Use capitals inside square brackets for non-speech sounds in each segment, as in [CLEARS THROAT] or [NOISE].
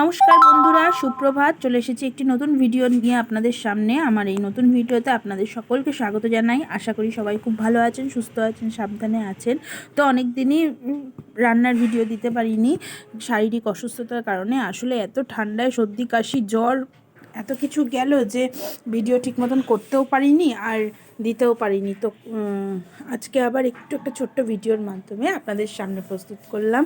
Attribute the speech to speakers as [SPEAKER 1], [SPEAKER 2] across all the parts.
[SPEAKER 1] নমস্কার বন্ধুরা, সুপ্রভাত। চলে এসেছি একটি নতুন ভিডিও নিয়ে আপনাদের সামনে। আমার এই নতুন ভিডিওতে আপনাদের সকলকে স্বাগত জানাই। আশা করি সবাই খুব ভালো আছেন, সুস্থ আছেন, সাবধানে আছেন। তো অনেক দিনই রান্নার ভিডিও দিতে পারিনি। শারীরিক অসুস্থতার কারণে আসলে এত ঠান্ডায় সর্দি, কাশি, জ্বর, এত কিছু গেল যে ভিডিও ঠিক মতন করতেও পারিনি আর দিতেও পারিনি। তো আজকে আবার একটু একটা ছোট্ট ভিডিওর মাধ্যমে আপনাদের সামনে প্রস্তুত করলাম,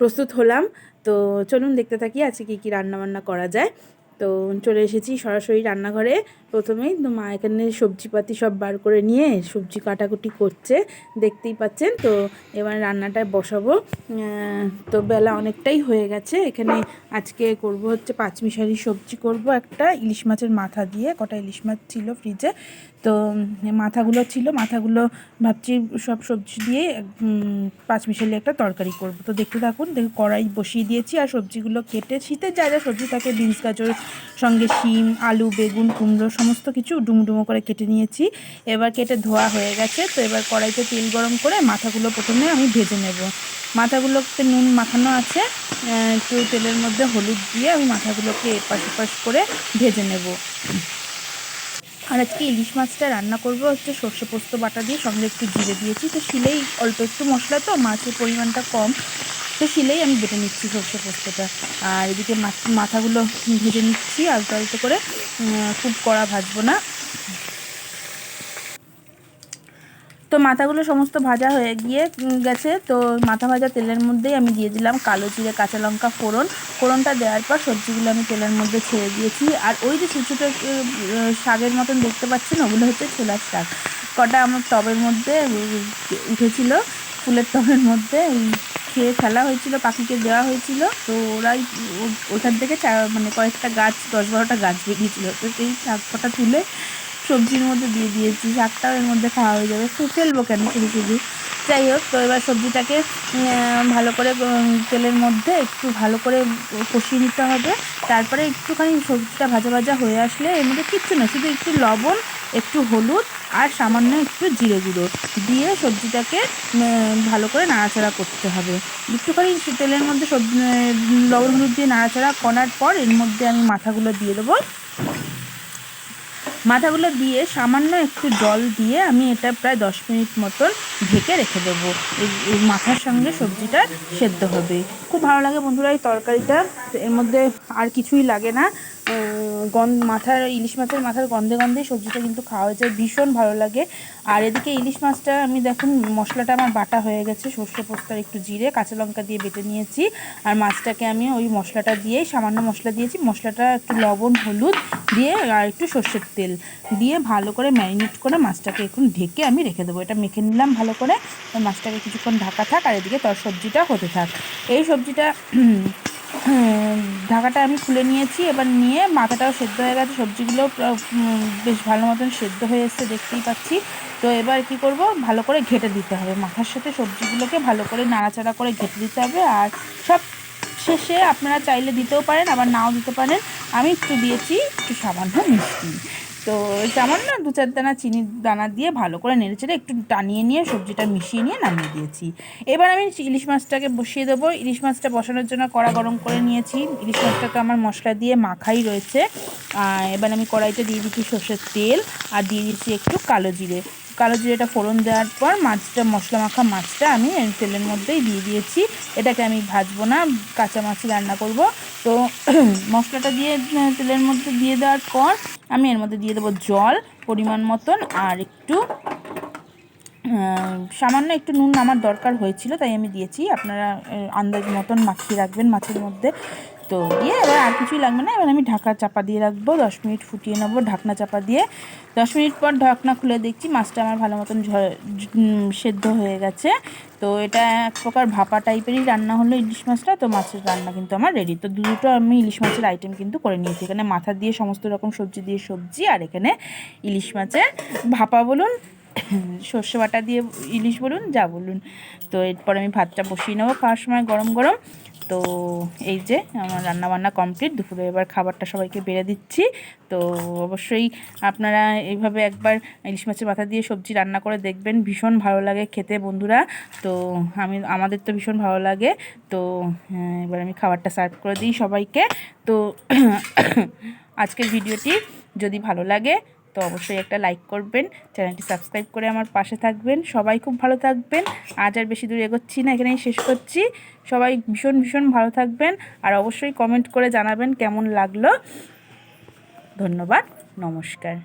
[SPEAKER 1] প্রস্তুত হলাম। তো চলুন দেখতে থাকি আজকে কী কী রান্নাবান্না করা যায়। তো চলে এসেছি সরাসরি রান্নাঘরে। প্রথমেই তো মা এখানে সবজিপাতি সব বার করে নিয়ে সবজি কাটাকুটি করছে, দেখতেই পাচ্ছেন। তো এবার রান্নাটায় বসাবো। তো বেলা অনেকটাই হয়ে গেছে। এখানে আজকে করব হচ্ছে পাঁচমিশালি সবজি। করব একটা ইলিশ মাছের মাথা দিয়ে, কটা ইলিশ মাছ ছিল ফ্রিজে। তো মাথাগুলো ছিল, মাথাগুলো ভাবছি সব সবজি দিয়ে পাঁচমিশালি একটা তরকারি করব। তো দেখতে থাকুন দেখুন কড়াই বসিয়ে দিয়েছি আর সবজিগুলো কেটে শীতের যা যা সবজি থাকে, বিনস, গাজর সঙ্গে শিম, আলু, বেগুন, কুমড়ো, সমস্ত কিছু ডুমো ডুমো করে কেটে নিয়েছি। এবার কেটে ধোয়া হয়ে গেছে, তো এবার কড়াইতে তেল গরম করে মাথাগুলো প্রথমে আমি ভেজে নেব। মাথাগুলোতে নুন মাখানো আছে একটু তেলের মধ্যে হলুদ দিয়ে আমি মাথাগুলোকে এপাশ ওপাশ করে ভেজে নেব। আর আজকে ইলিশ মাছটা রান্না করব হচ্ছে সর্ষে পোস্ত বাটা দিয়ে, সঙ্গে একটু জিরে দিয়েছি। তো শিলেই অল্প একটু মশলা, তো মাছের পরিমাণটা কম। তো শিলেই আমি বেটে নিচ্ছি সর্ষে পোস্তটা। আর এদিকে মাথাগুলো ভেজে নিচ্ছি, আলতো আলতো করে। খুব কড়া ভাজবো না। তো মাথাগুলো সমস্ত ভাজা হয়ে গিয়ে গেছে। তো মাথা ভাজা তেলের মধ্যেই আমি দিয়ে দিলাম কালো জিরে, কাঁচা লঙ্কা, ফোড়ন। ফোড়নটা দেওয়ার পর সবজিগুলো আমি তেলের মধ্যে ছেড়ে দিয়েছি। আর ওই যে ছোটো শাকের মতন দেখতে পাচ্ছেন, ওগুলো হচ্ছে ছোলার শাক। কটা আমার টবের মধ্যে উঠেছিল, ফুলের টবের মধ্যে খেয়ে ফেলা হয়েছিল, পাখিকে দেওয়া হয়েছিল। তো ওরাই ও- ওখান থেকে মানে কয়েকটা গাছ, দশ বারোটা গাছ বেরিয়েছিল। তো সেই শাকটা তুলে সবজির মধ্যে দিয়ে দিয়েছি। শাকটাও এর মধ্যে খাওয়া হয়ে যাবে। ফেলব কেন শুধু শুধু? যাই হোক, তো এবার সবজিটাকে ভালো করে তেলের মধ্যে একটু ভালো করে কষিয়ে নিতে হবে। তারপরে একটুখানি সবজিটা ভাজা ভাজা হয়ে আসলে এর মধ্যে কিচ্ছু না, শুধু একটু লবণ একটু হলুদ আর সামান্য একটু জিরে গুঁড়ো দিয়ে সবজিটাকে ভালো করে নাড়াচাড়া করতে হবে। একটুখানি তেলের মধ্যে সব লবণ হলুদ দিয়ে নাড়াচাড়া করার পর এর মধ্যে আমি মাথাগুলো দিয়ে দেবো। মাথাগুলো দিয়ে সামান্য একটু জল দিয়ে আমি এটা প্রায় দশ মিনিট মতন ঢেকে রেখে দেবো। এই মাথার সঙ্গে সবজিটা সেদ্ধ হবে। খুব ভালো লাগে বন্ধুরা এই তরকারিটা। এর মধ্যে আর কিছুই লাগে না। গন্ধ, মাথার, ইলিশ মাছের মাথার গন্ধে গন্ধে সবজিটা কিন্তু খাওয়া যায় ভীষণ ভালো লাগে। আর এদিকে ইলিশ মাছটা আমি দেখুন, মশলাটা আমার বাটা হয়ে গেছে। সর্ষে পোস্তার একটু জিরে, কাঁচা লঙ্কা দিয়ে বেটে নিয়েছি। আর মাছটাকে আমি ওই মশলাটা দিয়েই, সামান্য মশলা দিয়েছি। মশলাটা একটু লবণ, হলুদ দিয়ে, আর একটু সর্ষের তেল দিয়ে ভালো করে ম্যারিনেট করে মাছটাকে এখন ঢেকে আমি রেখে দেবো। এটা মেখে নিলাম ভালো করে। মাছটাকে কিছুক্ষণ ঢাকা থাক, আর এদিকে তোর সবজিটা হতে থাক। এই সবজিটা ঢাকাটা আমি খুলে নিয়েছি। এবার নিয়ে মাথাটাও সেদ্ধ হয়ে গেছে, সবজিগুলো বেশ ভালো মতন সেদ্ধ হয়ে এসছে, দেখতেই পাচ্ছি। তো এবার কি করব? ভালো করে ঘেটে দিতে হবে। মাথার সাথে সবজিগুলোকে ভালো করে নাড়াচাড়া করে ঘেটে দিতে হবে। আর সব শেষে আপনারা চাইলে দিতেও পারেন, আবার নাও দিতে পারেন। আমি একটু দিয়েছি একটু সামান্য মিষ্টি। তো তেমন না, দু চার দানা চিনির দানা দিয়ে ভালো করে নেড়ে চেড়ে একটু টানিয়ে নিয়ে সবজিটা মিশিয়ে নিয়ে নামিয়ে দিয়েছি। এবার আমি ইলিশ মাছটাকে বসিয়ে দেবো। ইলিশ মাছটা বসানোর জন্য কড়া গরম করে নিয়েছি। ইলিশ মাছটা তো আমার মশলা দিয়ে মাখাই রয়েছে। এবার আমি কড়াইতে দিয়ে দিচ্ছি সর্ষের তেল আর দিয়ে দিচ্ছি একটু কালো জিরে। কালো জিরেটা ফোড়ন দেওয়ার পর মাছটা, মশলা মাখা মাছটা আমি তেলের মধ্যেই দিয়ে দিয়েছি। এটাকে আমি ভাজবো না, কাঁচা মাছই রান্না করব। তো [CLEARS THROAT] মশলাটা দিয়ে, তেলের মধ্যে দিয়ে দেওয়ার পর আমি এর মধ্যে দিয়ে দেবো জল পরিমাণ মতন আর একটু সামান্য একটু নুন আমার দরকার হয়েছিল, তাই আমি দিয়েছি। আপনারা আন্দাজ মতন মাখিয়ে রাখবেন মাছের মধ্যে। তো দিয়ে এবার আর কিছুই লাগবে না। এবার আমি ঢাকা চাপা দিয়ে রাখব, দশ মিনিট ফুটিয়ে নেব ঢাকনা চাপা দিয়ে। দশ মিনিট পর ঢাকনা খুলে দেখছি মাছটা আমার ভালো মতন সেদ্ধ হয়ে গেছে। তো এটা এক প্রকার ভাপা টাইপেরই রান্না হলো ইলিশ মাছটা। তো মাছের রান্না কিন্তু আমার রেডি তো দুটো আমি ইলিশ মাছের আইটেম কিন্তু করে নিয়েছি। এখানে মাথা দিয়ে সমস্ত রকম সবজি দিয়ে সবজি আর এখানে ইলিশ মাছের ভাপা বলুন, [COUGHS] সর্ষে বাটা দিয়ে ইলিশ বলুন, যা বলুন। তো এরপর আমি ভাতটা বসিয়ে নেব খাওয়ার সময় গরম গরম। তো এই যে আমার রান্না বান্না কমপ্লিট দুপুরে এবার খাবারটা সবাইকে বেড়ে দিচ্ছি। তো অবশ্যই আপনারা এইভাবে একবার ইলিশ মাছের মাথা দিয়ে সবজি রান্না করে দেখবেন ভীষণ ভালো লাগে খেতে বন্ধুরা। তো আমি আমাদের তো ভীষণ ভালো লাগে। তো হ্যাঁ, এবার আমি খাবারটা সার্ভ করে দিই সবাইকে। তো [CLEARS THROAT] আজকের ভিডিওটি যদি ভালো লাগে তো অবশ্যই একটা লাইক করবেন চ্যানেলটি সাবস্ক্রাইব করে আমার পাশে থাকবেন। সবাই খুব ভালো থাকবেন। আজ আর বেশি দূর এগোচ্ছি না, এখানেই শেষ করছি। সবাই ভীষণ ভীষণ ভালো থাকবেন আর অবশ্যই কমেন্ট করে জানাবেন কেমন লাগল। ধন্যবাদ, নমস্কার।